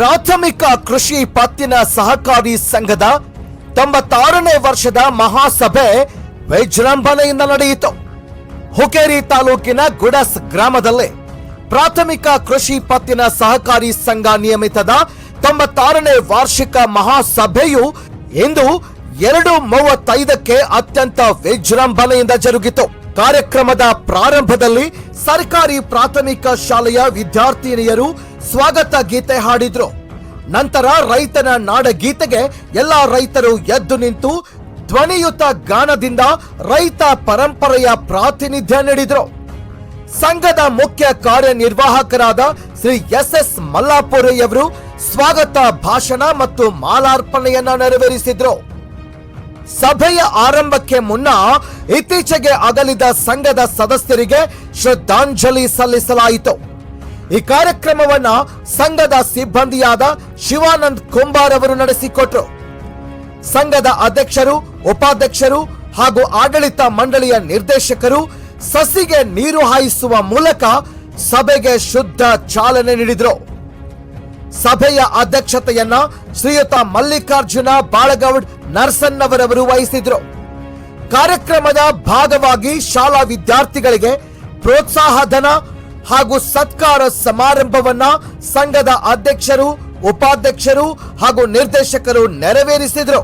ಪ್ರಾಥಮಿಕ ಕೃಷಿ ಪತ್ತಿನ ಸಹಕಾರಿ ಸಂಘದ ತೊಂಬತ್ತಾರನೇ ವರ್ಷದ ಮಹಾಸಭೆ ವಿಜೃಂಭಣೆಯಿಂದ ನಡೆಯಿತು. ಹುಕೇರಿ ತಾಲೂಕಿನ ಗುಡಸ್ ಗ್ರಾಮದಲ್ಲಿ ಪ್ರಾಥಮಿಕ ಕೃಷಿ ಪತ್ತಿನ ಸಹಕಾರಿ ಸಂಘ ನಿಯಮಿತದ ತೊಂಬತ್ತಾರನೇ ವಾರ್ಷಿಕ ಮಹಾಸಭೆಯು ಇಂದು ಎರಡು ಮೂವತ್ತೈದಕ್ಕೆ ಅತ್ಯಂತ ವಿಜೃಂಭಣೆಯಿಂದ ಜರುಗಿತು. ಕಾರ್ಯಕ್ರಮದ ಪ್ರಾರಂಭದಲ್ಲಿ ಸರ್ಕಾರಿ ಪ್ರಾಥಮಿಕ ಶಾಲೆಯ ವಿದ್ಯಾರ್ಥಿನಿಯರು ಸ್ವಾಗತ ಗೀತೆ ಹಾಡಿದ್ರು. ನಂತರ ರೈತನ ನಾಡಗೀತೆಗೆ ಎಲ್ಲ ರೈತರು ಎದ್ದು ನಿಂತು ಧ್ವನಿಯುತ ಗಾನದಿಂದ ರೈತ ಪರಂಪರೆಯ ಪ್ರಾತಿನಿಧ್ಯ ನೀಡಿದ್ರು. ಸಂಘದ ಮುಖ್ಯ ಕಾರ್ಯನಿರ್ವಾಹಕರಾದ ಶ್ರೀ ಎಸ್ ಎಸ್ ಮಲ್ಲಾಪುರೆಯವರು ಸ್ವಾಗತ ಭಾಷಣ ಮತ್ತು ಮಾಲಾರ್ಪಣೆಯನ್ನ ನೆರವೇರಿಸಿದ್ರು. ಸಭೆಯ ಆರಂಭಕ್ಕೆ ಮುನ್ನ ಇತ್ತೀಚೆಗೆ ಅಗಲಿದ ಸಂಘದ ಸದಸ್ಯರಿಗೆ ಶ್ರದ್ಧಾಂಜಲಿ ಸಲ್ಲಿಸಲಾಯಿತು. ಈ ಕಾರ್ಯಕ್ರಮವನ್ನ ಸಂಘದ ಸಿಬ್ಬಂದಿಯಾದ ಶಿವಾನಂದ್ ಕುಂಬಾರ್ ಅವರು ನಡೆಸಿಕೊಟ್ರು. ಸಂಘದ ಅಧ್ಯಕ್ಷರು, ಉಪಾಧ್ಯಕ್ಷರು ಹಾಗೂ ಆಡಳಿತ ಮಂಡಳಿಯ ನಿರ್ದೇಶಕರು ಸಸಿಗೆ ನೀರು ಹಾಯಿಸುವ ಮೂಲಕ ಸಭೆಗೆ ಶುದ್ಧ ಚಾಲನೆ ನೀಡಿದರು. ಸಭೆಯ ಅಧ್ಯಕ್ಷತೆಯನ್ನ ಶ್ರೀಯುತ ಮಲ್ಲಿಕಾರ್ಜುನ ಬಾಳಗೌಡ್ ನರ್ಸನ್ನವರವರು ವಹಿಸಿದ್ರು. ಕಾರ್ಯಕ್ರಮದ ಭಾಗವಾಗಿ ಶಾಲಾ ವಿದ್ಯಾರ್ಥಿಗಳಿಗೆ ಪ್ರೋತ್ಸಾಹ ಧನ ಹಾಗೂ ಸತ್ಕಾರ ಸಮಾರಂಭವನ್ನ ಸಂಘದ ಅಧ್ಯಕ್ಷರು, ಉಪಾಧ್ಯಕ್ಷರು ಹಾಗೂ ನಿರ್ದೇಶಕರು ನೆರವೇರಿಸಿದರು.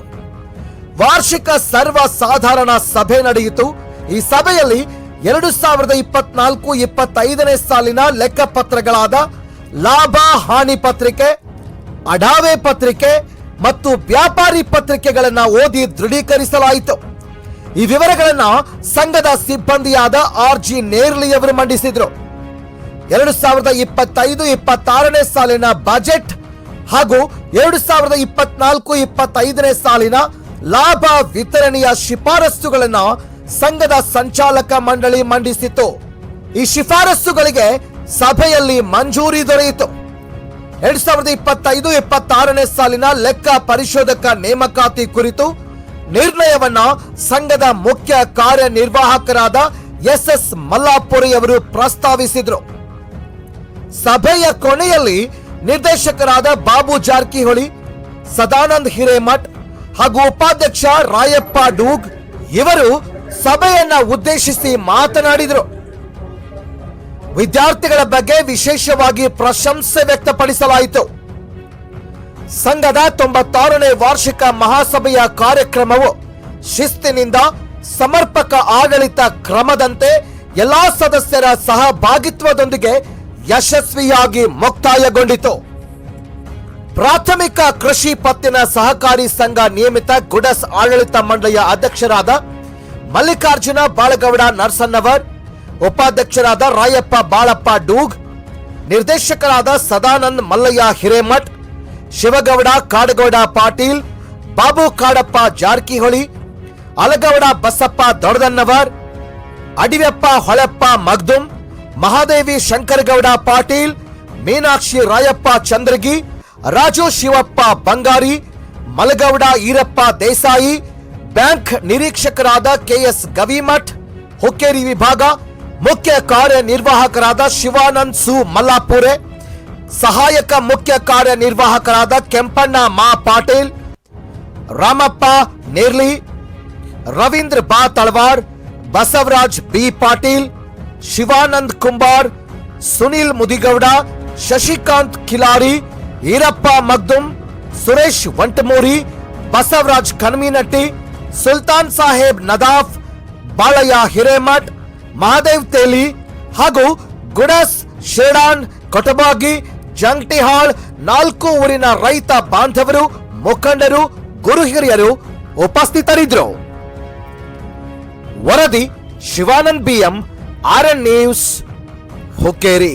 ವಾರ್ಷಿಕ ಸರ್ವ ಸಾಧಾರಣ ಸಭೆ ನಡೆಯಿತು. ಈ ಸಭೆಯಲ್ಲಿ ಎರಡು ಸಾವಿರದ ಇಪ್ಪತ್ನಾಲ್ಕು ಇಪ್ಪತ್ತೈದನೇ ಸಾಲಿನ ಲೆಕ್ಕಪತ್ರಗಳಾದ ಲಾಭ ಹಾನಿ ಪತ್ರಿಕೆ, ಅಡಾವೆ ಪತ್ರಿಕೆ ಮತ್ತು ವ್ಯಾಪಾರಿ ಪತ್ರಿಕೆಗಳನ್ನು ಓದಿ ದೃಢೀಕರಿಸಲಾಯಿತು. ಈ ವಿವರಗಳನ್ನ ಸಂಘದ ಸಿಬ್ಬಂದಿಯಾದ ಆರ್ ಜಿ ನೇರ್ಲಿಯವರು ಮಂಡಿಸಿದ್ರು. ಎರಡು ಸಾವಿರದ ಇಪ್ಪತ್ತೈದು, ಇಪ್ಪತ್ತಾರನೇ ಸಾಲಿನ ಬಜೆಟ್ ಹಾಗೂ ಎರಡು ಸಾವಿರದ ಇಪ್ಪತ್ನಾಲ್ಕು, ಇಪ್ಪತ್ತೈದನೇ ಸಾಲಿನ ಲಾಭ ವಿತರಣೆಯ ಶಿಫಾರಸ್ಸುಗಳನ್ನು ಸಂಘದ ಸಂಚಾಲಕ ಮಂಡಳಿ ಮಂಡಿಸಿತು ಈ ಶಿಫಾರಸ್ಸುಗಳಿಗೆ ಸಭೆಯಲ್ಲಿ ಮಂಜೂರಿ ದೊರೆಯಿತು. ಎರಡ್ ಸಾವಿರದ ಇಪ್ಪತ್ತೈದು, ಇಪ್ಪತ್ತಾರನೇ ಸಾಲಿನ ಲೆಕ್ಕ ಪರಿಶೋಧಕ ನೇಮಕಾತಿ ಕುರಿತು ನಿರ್ಣಯವನ್ನ ಸಂಘದ ಮುಖ್ಯ ಕಾರ್ಯನಿರ್ವಾಹಕರಾದ ಎಸ್ ಎಸ್ ಮಲ್ಲಾಪುರಿಯವರು ಪ್ರಸ್ತಾವಿಸಿದ್ರು. ಸಭೆಯ ಕೊನೆಯಲ್ಲಿ ನಿರ್ದೇಶಕರಾದ ಬಾಬು ಜಾರಕಿಹೊಳಿ, ಸದಾನಂದ್ ಹಿರೇಮಠ್ ಹಾಗೂ ಉಪಾಧ್ಯಕ್ಷ ರಾಯಪ್ಪ ಡೂಗ್ ಇವರು ಸಭೆಯನ್ನ ಉದ್ದೇಶಿಸಿ ಮಾತನಾಡಿದರು. ವಿದ್ಯಾರ್ಥಿಗಳ ಬಗ್ಗೆ ವಿಶೇಷವಾಗಿ ಪ್ರಶಂಸೆ ವ್ಯಕ್ತಪಡಿಸಲಾಯಿತು. ಸಂಘದ ತೊಂಬತ್ತಾರನೇ ವಾರ್ಷಿಕ ಮಹಾಸಭೆಯ ಕಾರ್ಯಕ್ರಮವು ಶಿಸ್ತಿನಿಂದ ಸಮರ್ಪಕ ಆಡಳಿತ ಕ್ರಮದಂತೆ ಎಲ್ಲಾ ಸದಸ್ಯರ ಸಹಭಾಗಿತ್ವದೊಂದಿಗೆ ಯಶಸ್ವಿಯಾಗಿ ಮುಕ್ತಾಯಗೊಂಡಿತು. ಪ್ರಾಥಮಿಕ ಕೃಷಿ ಪತ್ತಿನ ಸಹಕಾರಿ ಸಂಘ ನಿಯಮಿತ ಗುಡಸ್ ಆಡಳಿತ ಮಂಡಳಿಯ ಅಧ್ಯಕ್ಷರಾದ ಮಲ್ಲಿಕಾರ್ಜುನ ಬಾಳಗೌಡ ನರ್ಸನ್ನವರ್, ಉಪಾಧ್ಯಕ್ಷರಾದ ರಾಯಪ್ಪ ಬಾಳಪ್ಪ ಡೂಗ್, ನಿರ್ದೇಶಕರಾದ ಸದಾನಂದ್ ಮಲ್ಲಯ್ಯ ಹಿರೇಮಠ್, ಶಿವಗೌಡ ಕಾಡಗೌಡ ಪಾಟೀಲ್, ಬಾಬು ಕಾಡಪ್ಪ ಜಾರಕಿಹೊಳಿ, ಅಲಗೌಡ ಬಸಪ್ಪ ದೊಡದನ್ನವರ್ ಅಡಿವೆಪ್ಪ ಹೊಳೆಪ್ಪ ಮಗ್ದುಮ್ ಮಹಾದೇವಿ ಶಂಕರಗೌಡ ಪಾಟೀಲ್, ಮೀನಾಕ್ಷಿ ರಾಯಪ್ಪ ಚಂದ್ರಗಿ, ರಾಜು ಶಿವಪ್ಪ ಬಂಗಾರಿ, ಮಲಗೌಡ ಈರಪ್ಪ ದೇಸಾಯಿ, ಬ್ಯಾಂಕ್ ನಿರೀಕ್ಷಕರಾದ ಕೆಎಸ್ ಗವಿಮಠ್, ಹುಕ್ಕೇರಿ ವಿಭಾಗ, ಮುಖ್ಯ ಕಾರ್ಯನಿರ್ವಾಹಕರಾದ ಶಿವಾನಂದ್ ಸು ಮಲ್ಲಾಪುರೆ, ಸಹಾಯಕ ಮುಖ್ಯ ಕಾರ್ಯನಿರ್ವಾಹಕರಾದ ಕೆಂಪಣ್ಣ ಮಾ ಪಾಟೀಲ್, ರಾಮಪ್ಪ ನೇರ್ಲಿ, ರವೀಂದ್ರ ಬಾ ತಳವಾರ್, ಬಸವರಾಜ್ ಬಿ ಪಾಟೀಲ್ ಶಿವಾನಂದ್ ಕುಂಬಾರ್, ಸುನಿಲ್ ಮುದಿಗೌಡ, ಶಶಿಕಾಂತ್ ಖಿಲಾರಿ ಈರಪ್ಪ ಮಗ್ದುಂ, ಸುರೇಶ್ ವಂಟಮೂರಿ, ಬಸವರಾಜ್ ಕನ್ಮಿನಟ್ಟಿ ಸುಲ್ತಾನ್ ಸಾಹೇಬ್ ನದಾಫ್, ಬಾಳಯ್ಯ ಹಿರೇಮಠ್, ಮಹಾದೇವ್ ತೇಲಿ ಹಾಗೂ ಗುಡಸ್, ಶೇಡಾನ್, ಕೊಟಬಾಗಿ ಜಂಗ್ಟಿಹಾಳ್ ನಾಲ್ಕು ಊರಿನ ರೈತ ಬಾಂಧವರು, ಮುಖಂಡರು, ಗುರು ಹಿರಿಯರು ಉಪಸ್ಥಿತರಿದ್ದರು. ವರದಿ Shivanand BM R N news Hukkeri